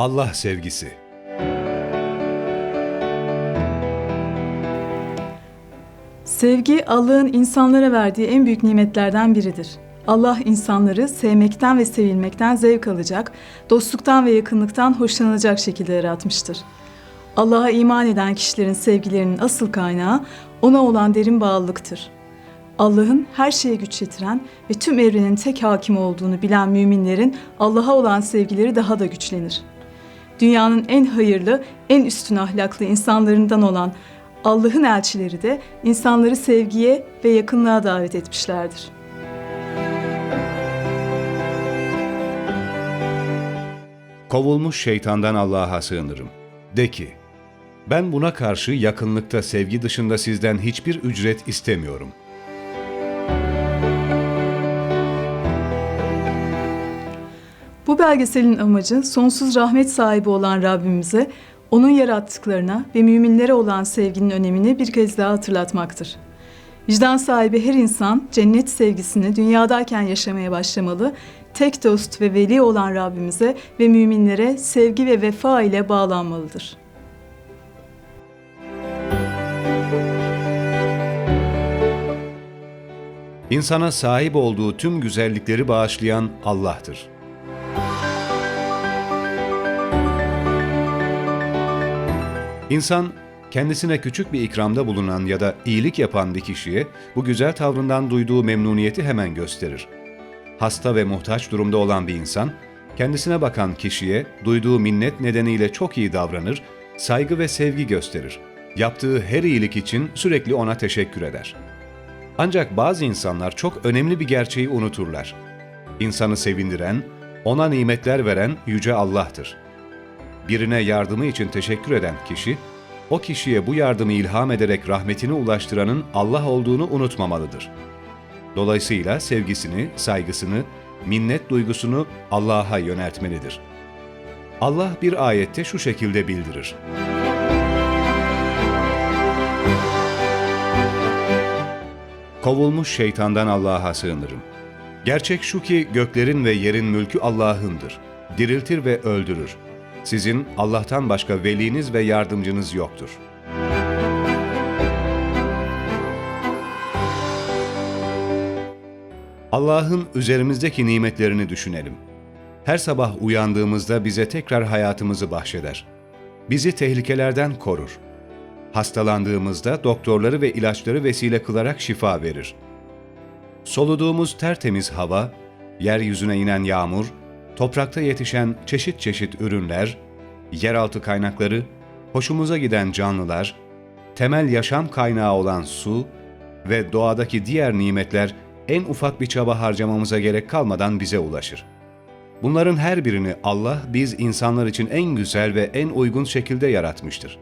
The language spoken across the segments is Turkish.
Allah sevgisi. Sevgi Allah'ın insanlara verdiği en büyük nimetlerden biridir. Allah insanları sevmekten ve sevilmekten zevk alacak, dostluktan ve yakınlıktan hoşlanacak şekilde yaratmıştır. Allah'a iman eden kişilerin sevgilerinin asıl kaynağı ona olan derin bağlılıktır. Allah'ın her şeye güç yetiren ve tüm evrenin tek hakim olduğunu bilen müminlerin Allah'a olan sevgileri daha da güçlenir. Dünyanın en hayırlı, en üstün ahlaklı insanlarından olan Allah'ın elçileri de insanları sevgiye ve yakınlığa davet etmişlerdir. Kovulmuş şeytandan Allah'a sığınırım. De ki, ben buna karşı yakınlıkta sevgi dışında sizden hiçbir ücret istemiyorum. Belgeselin amacı sonsuz rahmet sahibi olan Rabbimize, onun yarattıklarına ve müminlere olan sevginin önemini bir kez daha hatırlatmaktır. Vicdan sahibi her insan cennet sevgisini dünyadayken yaşamaya başlamalı, tek dost ve veli olan Rabbimize ve müminlere sevgi ve vefa ile bağlanmalıdır. İnsana sahip olduğu tüm güzellikleri bağışlayan Allah'tır. İnsan kendisine küçük bir ikramda bulunan ya da iyilik yapan bir kişiye bu güzel tavrından duyduğu memnuniyeti hemen gösterir. Hasta ve muhtaç durumda olan bir insan, kendisine bakan kişiye duyduğu minnet nedeniyle çok iyi davranır, saygı ve sevgi gösterir. Yaptığı her iyilik için sürekli ona teşekkür eder. Ancak bazı insanlar çok önemli bir gerçeği unuturlar. İnsanı sevindiren, ona nimetler veren Yüce Allah'tır. Birine yardımı için teşekkür eden kişi, o kişiye bu yardımı ilham ederek rahmetini ulaştıranın Allah olduğunu unutmamalıdır. Dolayısıyla sevgisini, saygısını, minnet duygusunu Allah'a yöneltmelidir. Allah bir ayette şu şekilde bildirir. Kovulmuş şeytandan Allah'a sığınırım. Gerçek şu ki göklerin ve yerin mülkü Allah'ındır. Diriltir ve öldürür. Sizin Allah'tan başka veliniz ve yardımcınız yoktur. Allah'ın üzerimizdeki nimetlerini düşünelim. Her sabah uyandığımızda bize tekrar hayatımızı bahşeder. Bizi tehlikelerden korur. Hastalandığımızda doktorları ve ilaçları vesile kılarak şifa verir. Soluduğumuz tertemiz hava, yeryüzüne inen yağmur, toprakta yetişen çeşit çeşit ürünler, yeraltı kaynakları, hoşumuza giden canlılar, temel yaşam kaynağı olan su ve doğadaki diğer nimetler en ufak bir çaba harcamamıza gerek kalmadan bize ulaşır. Bunların her birini Allah biz insanlar için en güzel ve en uygun şekilde yaratmıştır.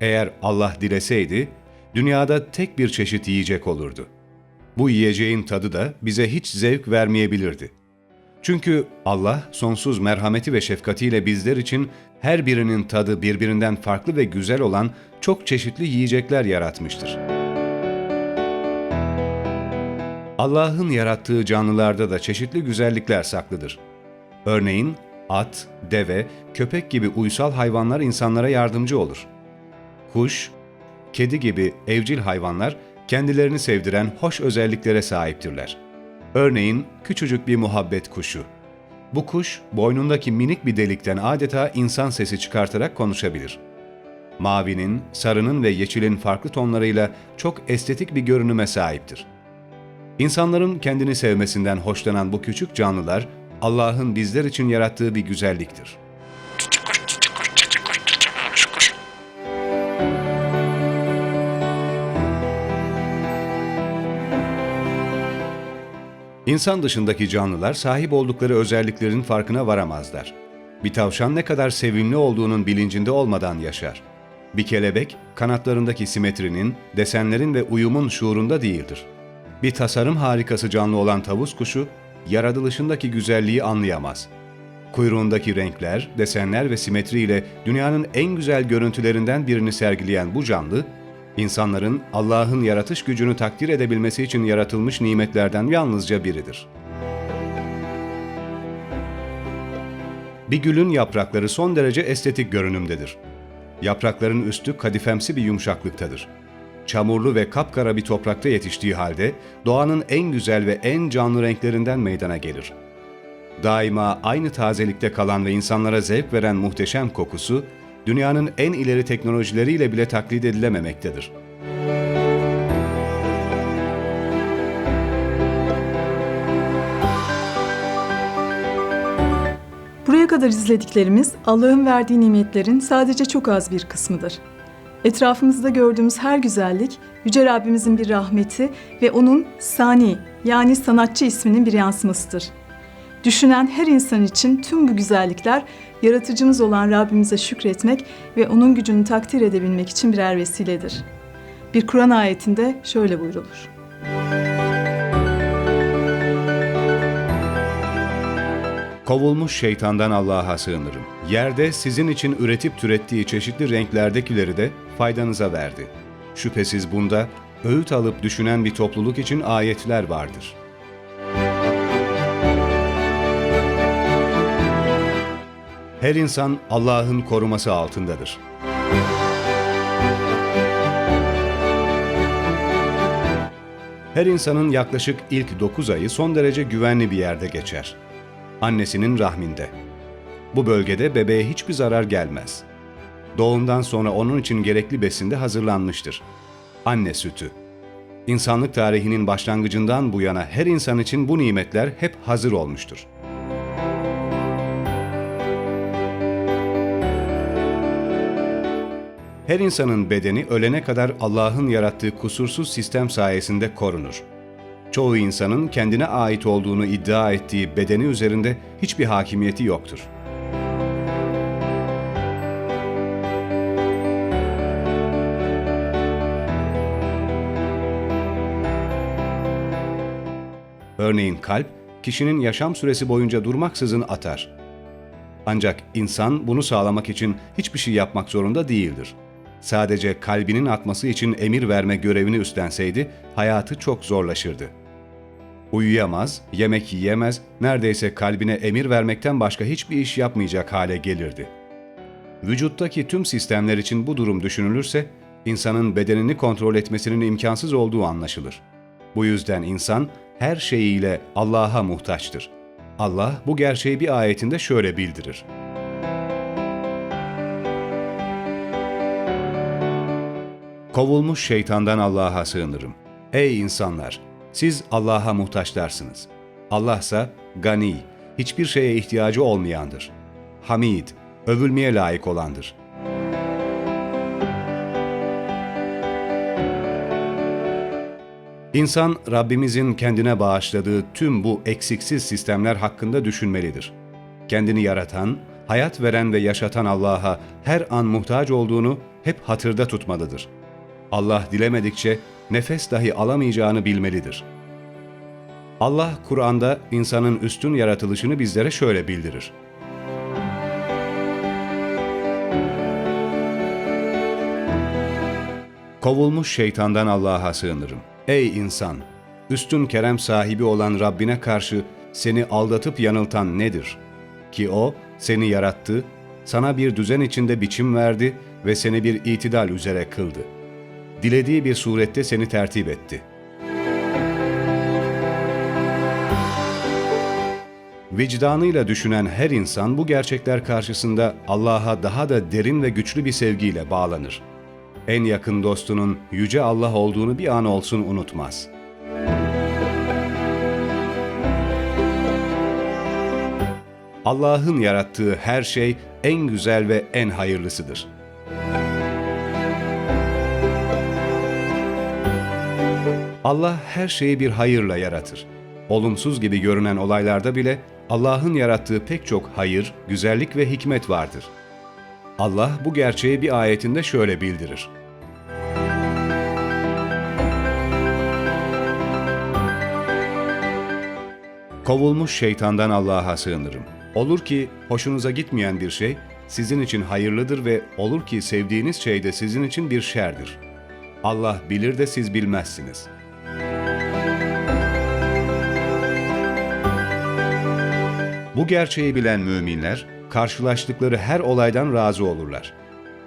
Eğer Allah dileseydi, dünyada tek bir çeşit yiyecek olurdu. Bu yiyeceğin tadı da bize hiç zevk vermeyebilirdi. Çünkü Allah sonsuz merhameti ve şefkatiyle bizler için her birinin tadı birbirinden farklı ve güzel olan çok çeşitli yiyecekler yaratmıştır. Allah'ın yarattığı canlılarda da çeşitli güzellikler saklıdır. Örneğin at, deve, köpek gibi uysal hayvanlar insanlara yardımcı olur. Kuş, kedi gibi evcil hayvanlar kendilerini sevdiren hoş özelliklere sahiptirler. Örneğin küçücük bir muhabbet kuşu. Bu kuş boynundaki minik bir delikten adeta insan sesi çıkartarak konuşabilir. Mavinin, sarının ve yeşilin farklı tonlarıyla çok estetik bir görünüme sahiptir. İnsanların kendini sevmesinden hoşlanan bu küçük canlılar Allah'ın bizler için yarattığı bir güzelliktir. İnsan dışındaki canlılar sahip oldukları özelliklerin farkına varamazlar. Bir tavşan ne kadar sevimli olduğunun bilincinde olmadan yaşar. Bir kelebek kanatlarındaki simetrinin, desenlerin ve uyumun şuurunda değildir. Bir tasarım harikası canlı olan tavus kuşu, yaratılışındaki güzelliği anlayamaz. Kuyruğundaki renkler, desenler ve simetriyle dünyanın en güzel görüntülerinden birini sergileyen bu canlı, İnsanların Allah'ın yaratış gücünü takdir edebilmesi için yaratılmış nimetlerden yalnızca biridir. Bir gülün yaprakları son derece estetik görünümdedir. Yaprakların üstü kadifemsi bir yumuşaklıktadır. Çamurlu ve kapkara bir toprakta yetiştiği halde doğanın en güzel ve en canlı renklerinden meydana gelir. Daima aynı tazelikte kalan ve insanlara zevk veren muhteşem kokusu, dünyanın en ileri teknolojileriyle bile taklit edilememektedir. Buraya kadar izlediklerimiz Allah'ın verdiği nimetlerin sadece çok az bir kısmıdır. Etrafımızda gördüğümüz her güzellik Yüce Rabbimizin bir rahmeti ve onun sani yani sanatçı isminin bir yansımasıdır. Düşünen her insan için tüm bu güzellikler yaratıcımız olan Rabbimize şükretmek ve onun gücünü takdir edebilmek için birer vesiledir. Bir Kur'an ayetinde şöyle buyrulur. Kovulmuş şeytandan Allah'a sığınırım. Yerde sizin için üretip türettiği çeşitli renklerdekileri de faydanıza verdi. Şüphesiz bunda öğüt alıp düşünen bir topluluk için ayetler vardır. Her insan Allah'ın koruması altındadır. Her insanın yaklaşık ilk 9 ayı son derece güvenli bir yerde geçer. Annesinin rahminde. Bu bölgede bebeğe hiçbir zarar gelmez. Doğumdan sonra onun için gerekli besinde hazırlanmıştır. Anne sütü. İnsanlık tarihinin başlangıcından bu yana her insan için bu nimetler hep hazır olmuştur. Her insanın bedeni ölene kadar Allah'ın yarattığı kusursuz sistem sayesinde korunur. Çoğu insanın kendine ait olduğunu iddia ettiği bedeni üzerinde hiçbir hakimiyeti yoktur. Örneğin kalp, kişinin yaşam süresi boyunca durmaksızın atar. Ancak insan bunu sağlamak için hiçbir şey yapmak zorunda değildir. Sadece kalbinin atması için emir verme görevini üstlenseydi hayatı çok zorlaşırdı. Uyuyamaz, yemek yiyemez, neredeyse kalbine emir vermekten başka hiçbir iş yapmayacak hale gelirdi. Vücuttaki tüm sistemler için bu durum düşünülürse, insanın bedenini kontrol etmesinin imkansız olduğu anlaşılır. Bu yüzden insan her şeyiyle Allah'a muhtaçtır. Allah bu gerçeği bir ayetinde şöyle bildirir. Kovulmuş şeytandan Allah'a sığınırım. Ey insanlar! Siz Allah'a muhtaçlarsınız. Allah ise gani, hiçbir şeye ihtiyacı olmayandır. Hamid, övülmeye layık olandır. İnsan Rabbimizin kendine bağışladığı tüm bu eksiksiz sistemler hakkında düşünmelidir. Kendini yaratan, hayat veren ve yaşatan Allah'a her an muhtaç olduğunu hep hatırda tutmalıdır. Allah dilemedikçe nefes dahi alamayacağını bilmelidir. Allah Kur'an'da insanın üstün yaratılışını bizlere şöyle bildirir. Kovulmuş şeytandan Allah'a sığınırım. Ey insan! Üstün kerem sahibi olan Rabbine karşı seni aldatıp yanıltan nedir? Ki O seni yarattı, sana bir düzen içinde biçim verdi ve seni bir itidal üzere kıldı. Dilediği bir surette seni tertip etti. Vicdanıyla düşünen her insan bu gerçekler karşısında Allah'a daha da derin ve güçlü bir sevgiyle bağlanır en yakın dostunun yüce Allah olduğunu bir an olsun unutmaz. Allah'ın yarattığı her şey en güzel ve en hayırlısıdır. Allah her şeyi bir hayırla yaratır. Olumsuz gibi görünen olaylarda bile Allah'ın yarattığı pek çok hayır, güzellik ve hikmet vardır. Allah bu gerçeği bir ayetinde şöyle bildirir. Kovulmuş şeytandan Allah'a sığınırım. Olur ki hoşunuza gitmeyen bir şey sizin için hayırlıdır ve olur ki sevdiğiniz şey de sizin için bir şerdir. Allah bilir de siz bilmezsiniz. Bu gerçeği bilen müminler, karşılaştıkları her olaydan razı olurlar.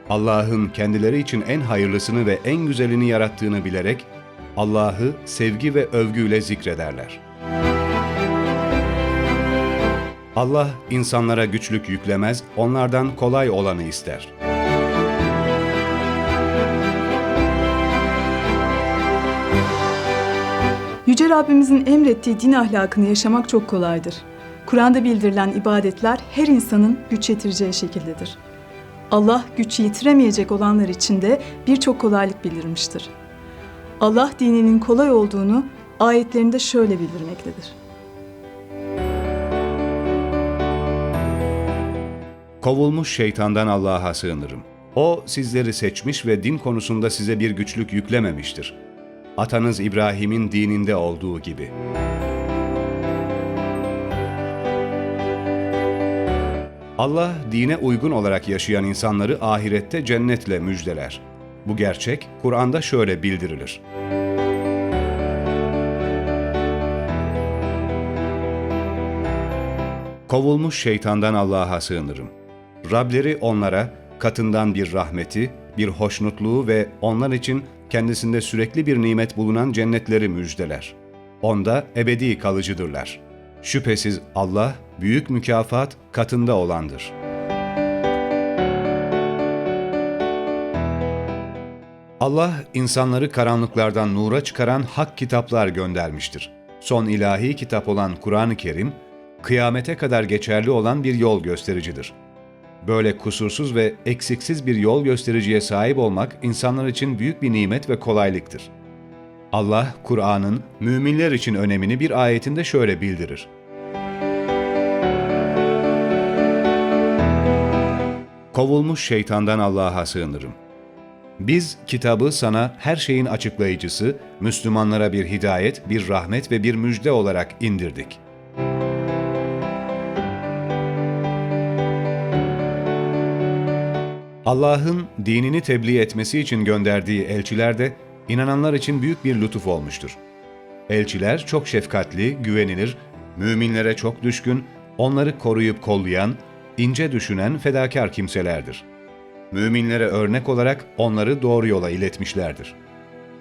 Allah'ın kendileri için en hayırlısını ve en güzelini yarattığını bilerek, Allah'ı sevgi ve övgüyle zikrederler. Allah insanlara güçlük yüklemez, onlardan kolay olanı ister. Yüce Rabbimizin emrettiği din ahlakını yaşamak çok kolaydır. Kur'an'da bildirilen ibadetler her insanın güç yetireceği şekildedir. Allah güç yitiremeyecek olanlar için de birçok kolaylık bildirmiştir. Allah dininin kolay olduğunu ayetlerinde şöyle bildirmektedir. Kovulmuş şeytandan Allah'a sığınırım. O sizleri seçmiş ve din konusunda size bir güçlük yüklememiştir. Atanız İbrahim'in dininde olduğu gibi. Allah dine uygun olarak yaşayan insanları ahirette cennetle müjdeler. Bu gerçek Kur'an'da şöyle bildirilir. Kovulmuş şeytandan Allah'a sığınırım. Rableri onlara katından bir rahmeti, bir hoşnutluğu ve onlar için kendisinde sürekli bir nimet bulunan cennetleri müjdeler. Onda ebedi kalıcıdırlar. Şüphesiz Allah büyük mükafat katında olandır. Allah insanları karanlıklardan nura çıkaran hak kitaplar göndermiştir. Son ilahi kitap olan Kur'an-ı Kerim, kıyamete kadar geçerli olan bir yol göstericidir. Böyle kusursuz ve eksiksiz bir yol göstericiye sahip olmak insanlar için büyük bir nimet ve kolaylıktır. Allah, Kur'an'ın müminler için önemini bir ayetinde şöyle bildirir. Kovulmuş şeytandan Allah'a sığınırım. Biz kitabı sana her şeyin açıklayıcısı, Müslümanlara bir hidayet, bir rahmet ve bir müjde olarak indirdik. Allah'ın dinini tebliğ etmesi için gönderdiği elçiler de inananlar için büyük bir lütuf olmuştur. Elçiler çok şefkatli, güvenilir, müminlere çok düşkün, onları koruyup kollayan, ince düşünen fedakar kimselerdir. Müminlere örnek olarak onları doğru yola iletmişlerdir.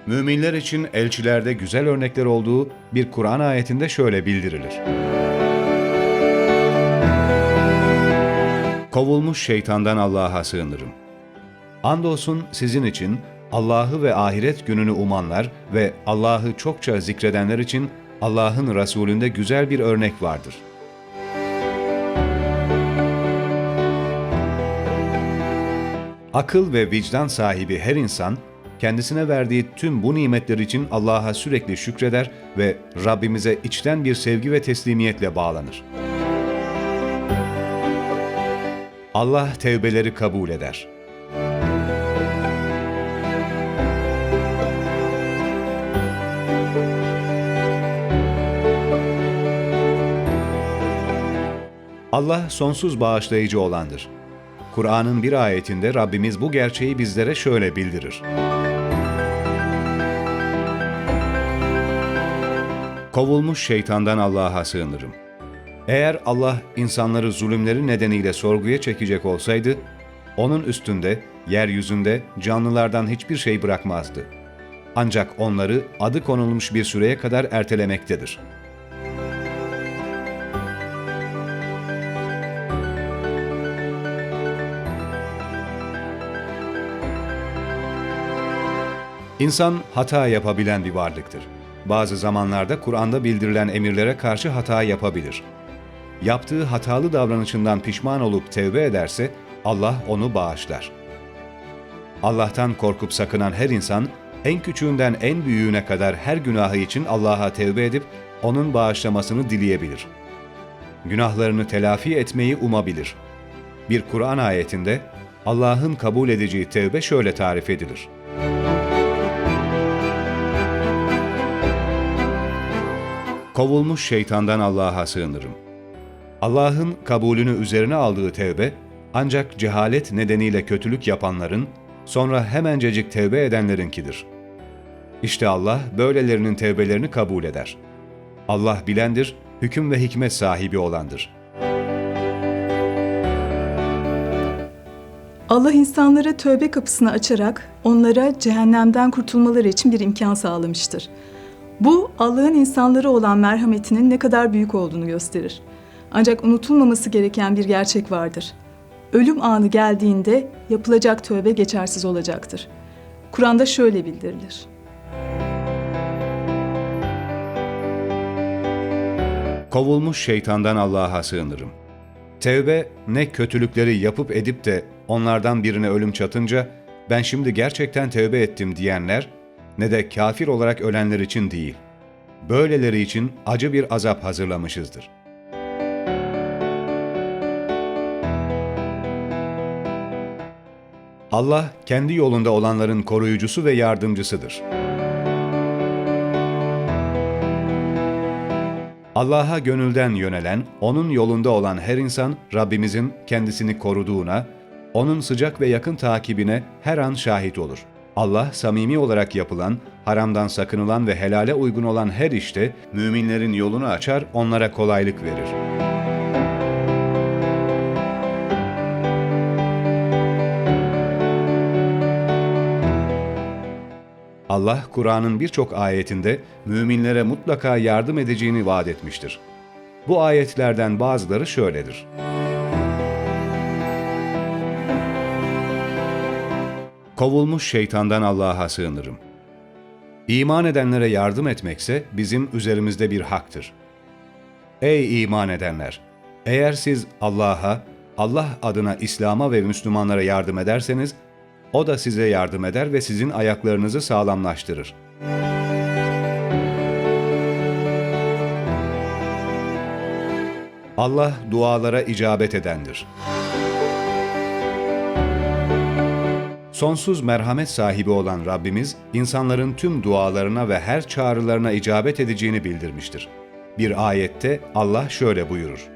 Müminler için elçilerde güzel örnekler olduğu bir Kur'an ayetinde şöyle bildirilir. Kovulmuş şeytandan Allah'a sığınırım. Andolsun sizin için Allah'ı ve ahiret gününü umanlar ve Allah'ı çokça zikredenler için Allah'ın Resulünde güzel bir örnek vardır. Akıl ve vicdan sahibi her insan, kendisine verdiği tüm bu nimetler için Allah'a sürekli şükreder ve Rabbimize içten bir sevgi ve teslimiyetle bağlanır. Allah tevbeleri kabul eder. Allah sonsuz bağışlayıcı olandır. Kur'an'ın bir ayetinde Rabbimiz bu gerçeği bizlere şöyle bildirir. Kovulmuş şeytandan Allah'a sığınırım. Eğer Allah insanları zulümleri nedeniyle sorguya çekecek olsaydı, onun üstünde, yeryüzünde canlılardan hiçbir şey bırakmazdı. Ancak onları adı konulmuş bir süreye kadar ertelemektedir. İnsan hata yapabilen bir varlıktır. Bazı zamanlarda Kur'an'da bildirilen emirlere karşı hata yapabilir. Yaptığı hatalı davranışından pişman olup tevbe ederse Allah onu bağışlar. Allah'tan korkup sakınan her insan en küçüğünden en büyüğüne kadar her günahı için Allah'a tevbe edip onun bağışlamasını dileyebilir. Günahlarını telafi etmeyi umabilir. Bir Kur'an ayetinde Allah'ın kabul edeceği tevbe şöyle tarif edilir. Kovulmuş şeytandan Allah'a sığınırım. Allah'ın kabulünü üzerine aldığı tevbe, ancak cehalet nedeniyle kötülük yapanların, sonra hemencecik tevbe edenlerinkidir. İşte Allah böylelerinin tevbelerini kabul eder. Allah bilendir, hüküm ve hikmet sahibi olandır. Allah insanlara tövbe kapısını açarak onlara cehennemden kurtulmaları için bir imkan sağlamıştır. Bu Allah'ın insanlara olan merhametinin ne kadar büyük olduğunu gösterir. Ancak unutulmaması gereken bir gerçek vardır. Ölüm anı geldiğinde yapılacak tövbe geçersiz olacaktır. Kur'an'da şöyle bildirilir. Kovulmuş şeytandan Allah'a sığınırım. Tevbe ne kötülükleri yapıp edip de onlardan birine ölüm çatınca ben şimdi gerçekten tevbe ettim diyenler ne de kafir olarak ölenler için değil. Böyleleri için acı bir azap hazırlamışızdır. Allah kendi yolunda olanların koruyucusu ve yardımcısıdır. Allah'a gönülden yönelen, O'nun yolunda olan her insan Rabbimizin kendisini koruduğuna, O'nun sıcak ve yakın takibine her an şahit olur. Allah samimi olarak yapılan, haramdan sakınılan ve helale uygun olan her işte müminlerin yolunu açar, onlara kolaylık verir. Allah Kur'an'ın birçok ayetinde müminlere mutlaka yardım edeceğini vaat etmiştir. Bu ayetlerden bazıları şöyledir. Kovulmuş şeytandan Allah'a sığınırım. İman edenlere yardım etmekse bizim üzerimizde bir haktır. Ey iman edenler! Eğer siz Allah'a, Allah adına İslam'a ve Müslümanlara yardım ederseniz, O da size yardım eder ve sizin ayaklarınızı sağlamlaştırır. Allah dualara icabet edendir. Sonsuz merhamet sahibi olan Rabbimiz, insanların tüm dualarına ve her çağrılarına icabet edeceğini bildirmiştir. Bir ayette Allah şöyle buyurur.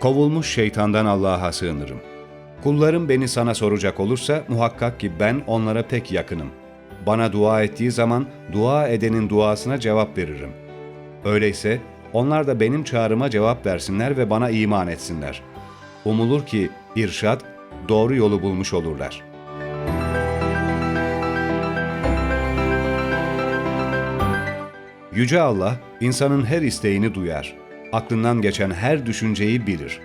Kovulmuş şeytandan Allah'a sığınırım. Kullarım beni sana soracak olursa muhakkak ki ben onlara pek yakınım. Bana dua ettiği zaman dua edenin duasına cevap veririm. Öyleyse onlar da benim çağrıma cevap versinler ve bana iman etsinler. Umulur ki irşad, doğru yolu bulmuş olurlar. Yüce Allah, insanın her isteğini duyar. Aklından geçen her düşünceyi bilir.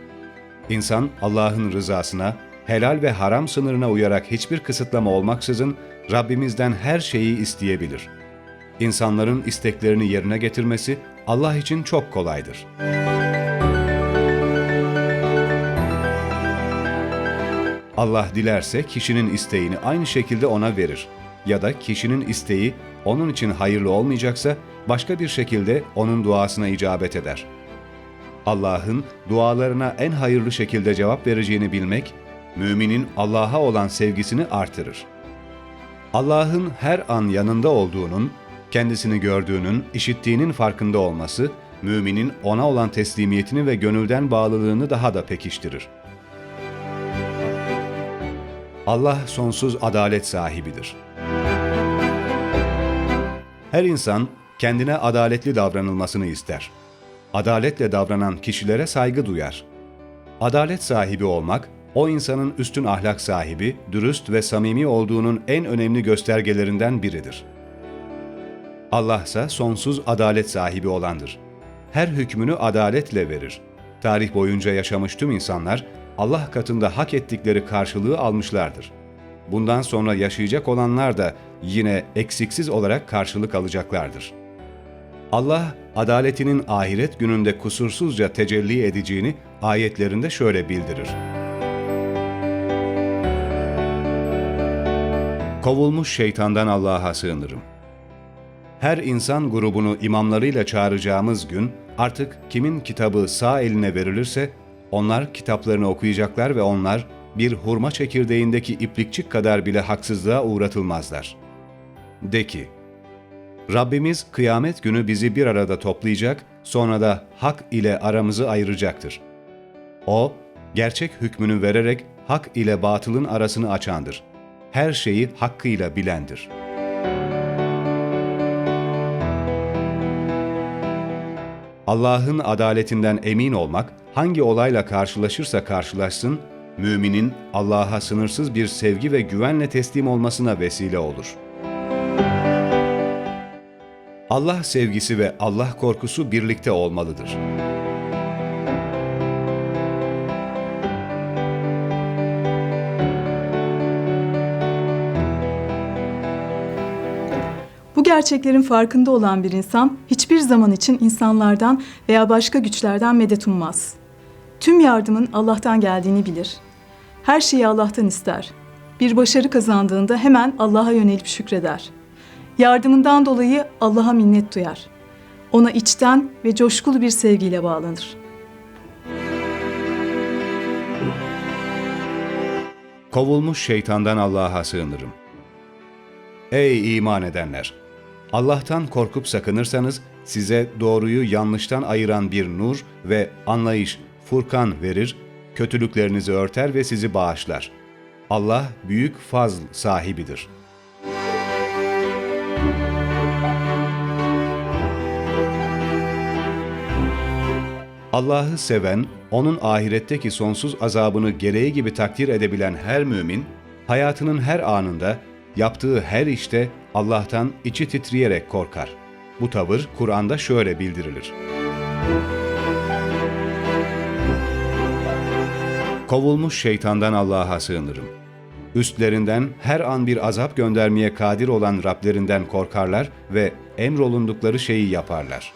İnsan Allah'ın rızasına, helal ve haram sınırına uyarak hiçbir kısıtlama olmaksızın Rabbimizden her şeyi isteyebilir. İnsanların isteklerini yerine getirmesi Allah için çok kolaydır. Allah dilerse kişinin isteğini aynı şekilde ona verir ya da kişinin isteği onun için hayırlı olmayacaksa başka bir şekilde onun duasına icabet eder. Allah'ın dualarına en hayırlı şekilde cevap vereceğini bilmek, müminin Allah'a olan sevgisini artırır. Allah'ın her an yanında olduğunun, kendisini gördüğünün, işittiğinin farkında olması, müminin ona olan teslimiyetini ve gönülden bağlılığını daha da pekiştirir. Allah sonsuz adalet sahibidir. Her insan kendine adaletli davranılmasını ister. Adaletle davranan kişilere saygı duyar. Adalet sahibi olmak, o insanın üstün ahlak sahibi, dürüst ve samimi olduğunun en önemli göstergelerinden biridir. Allah ise sonsuz adalet sahibi olandır. Her hükmünü adaletle verir. Tarih boyunca yaşamış tüm insanlar Allah katında hak ettikleri karşılığı almışlardır. Bundan sonra yaşayacak olanlar da yine eksiksiz olarak karşılık alacaklardır. Allah adaletinin ahiret gününde kusursuzca tecelli edeceğini ayetlerinde şöyle bildirir. Kovulmuş şeytandan Allah'a sığınırım. Her insan grubunu imamlarıyla çağıracağımız gün artık kimin kitabı sağ eline verilirse onlar kitaplarını okuyacaklar ve onlar bir hurma çekirdeğindeki iplikçik kadar bile haksızlığa uğratılmazlar. De ki, Rabbimiz kıyamet günü bizi bir arada toplayacak, sonra da hak ile aramızı ayıracaktır. O, gerçek hükmünü vererek hak ile batılın arasını açandır. Her şeyi hakkıyla bilendir. Allah'ın adaletinden emin olmak, hangi olayla karşılaşırsa karşılaşsın, müminin Allah'a sınırsız bir sevgi ve güvenle teslim olmasına vesile olur. Allah sevgisi ve Allah korkusu birlikte olmalıdır. Gerçeklerin farkında olan bir insan hiçbir zaman için insanlardan veya başka güçlerden medet ummaz. Tüm yardımın Allah'tan geldiğini bilir. Her şeyi Allah'tan ister. Bir başarı kazandığında hemen Allah'a yönelip şükreder. Yardımından dolayı Allah'a minnet duyar. Ona içten ve coşkulu bir sevgiyle bağlanır. Kovulmuş şeytandan Allah'a sığınırım. Ey iman edenler! Allah'tan korkup sakınırsanız size doğruyu yanlıştan ayıran bir nur ve anlayış, Furkan verir, kötülüklerinizi örter ve sizi bağışlar. Allah büyük fazl sahibidir. Allah'ı seven, onun ahiretteki sonsuz azabını gereği gibi takdir edebilen her mümin, hayatının her anında, yaptığı her işte Allah'tan içi titreyerek korkar. Bu tavır Kur'an'da şöyle bildirilir. Kovulmuş şeytandan Allah'a sığınırım. Üstlerinden her an bir azap göndermeye kadir olan Rablerinden korkarlar ve emrolundukları şeyi yaparlar.''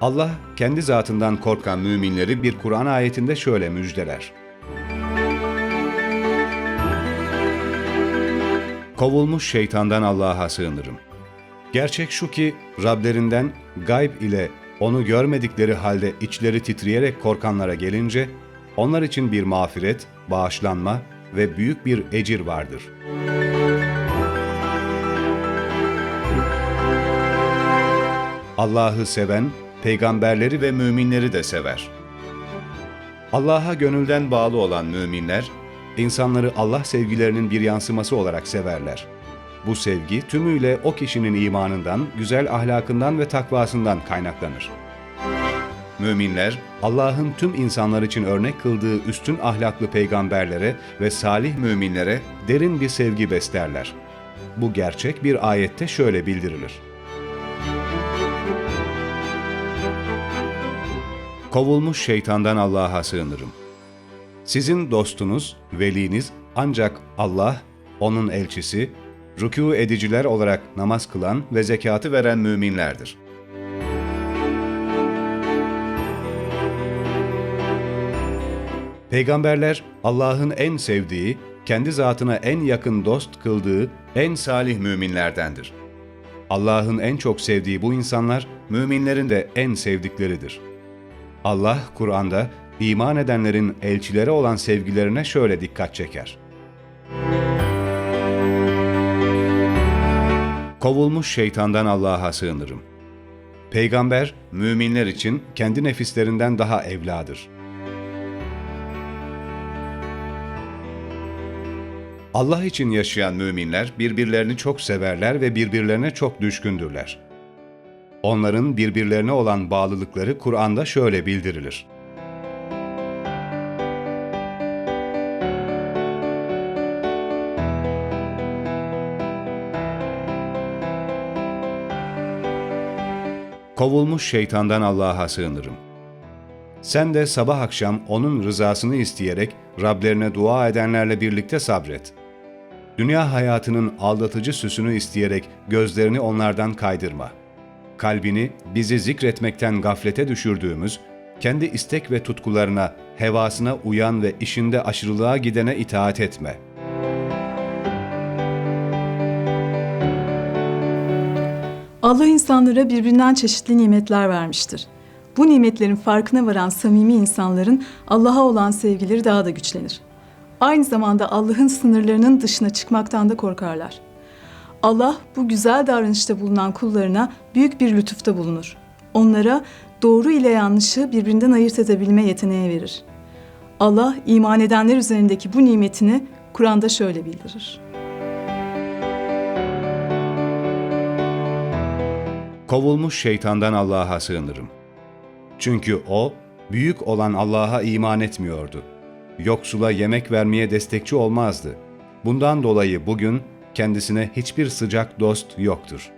Allah kendi zatından korkan müminleri bir Kur'an ayetinde şöyle müjdeler. Kovulmuş şeytandan Allah'a sığınırım. Gerçek şu ki Rablerinden gayb ile onu görmedikleri halde içleri titreyerek korkanlara gelince onlar için bir mağfiret, bağışlanma ve büyük bir ecir vardır.'' Allah'ı seven, peygamberleri ve müminleri de sever. Allah'a gönülden bağlı olan müminler, insanları Allah sevgilerinin bir yansıması olarak severler. Bu sevgi tümüyle o kişinin imanından, güzel ahlakından ve takvasından kaynaklanır. Müminler, Allah'ın tüm insanlar için örnek kıldığı üstün ahlaklı peygamberlere ve salih müminlere derin bir sevgi beslerler. Bu gerçek bir ayette şöyle bildirilir. Kovulmuş şeytandan Allah'a sığınırım. Sizin dostunuz, veliniz ancak Allah, O'nun elçisi, rükû ediciler olarak namaz kılan ve zekatı veren müminlerdir. Peygamberler Allah'ın en sevdiği, kendi zatına en yakın dost kıldığı en salih müminlerdendir. Allah'ın en çok sevdiği bu insanlar, müminlerin de en sevdikleridir.'' Allah Kur'an'da iman edenlerin elçilere olan sevgilerine şöyle dikkat çeker. Kovulmuş şeytandan Allah'a sığınırım. Peygamber, müminler için kendi nefislerinden daha evladır. Allah için yaşayan müminler birbirlerini çok severler ve birbirlerine çok düşkündürler. Onların birbirlerine olan bağlılıkları Kur'an'da şöyle bildirilir. Kovulmuş şeytandan Allah'a sığınırım. Sen de sabah akşam onun rızasını isteyerek Rablerine dua edenlerle birlikte sabret. Dünya hayatının aldatıcı süsünü isteyerek gözlerini onlardan kaydırma.'' kalbini bizi zikretmekten gaflete düşürdüğümüz, kendi istek ve tutkularına, hevasına uyan ve işinde aşırılığa gidene itaat etme. Allah insanlara birbirinden çeşitli nimetler vermiştir. Bu nimetlerin farkına varan samimi insanların Allah'a olan sevgileri daha da güçlenir. Aynı zamanda Allah'ın sınırlarının dışına çıkmaktan da korkarlar. Allah bu güzel davranışta bulunan kullarına büyük bir lütufta bulunur. Onlara doğru ile yanlışı birbirinden ayırt edebilme yeteneği verir. Allah iman edenler üzerindeki bu nimetini Kur'an'da şöyle bildirir. Kovulmuş şeytandan Allah'a sığınırım. Çünkü o, büyük olan Allah'a iman etmiyordu. Yoksula yemek vermeye destekçi olmazdı. Bundan dolayı bugün kendisine hiçbir sıcak dost yoktur.''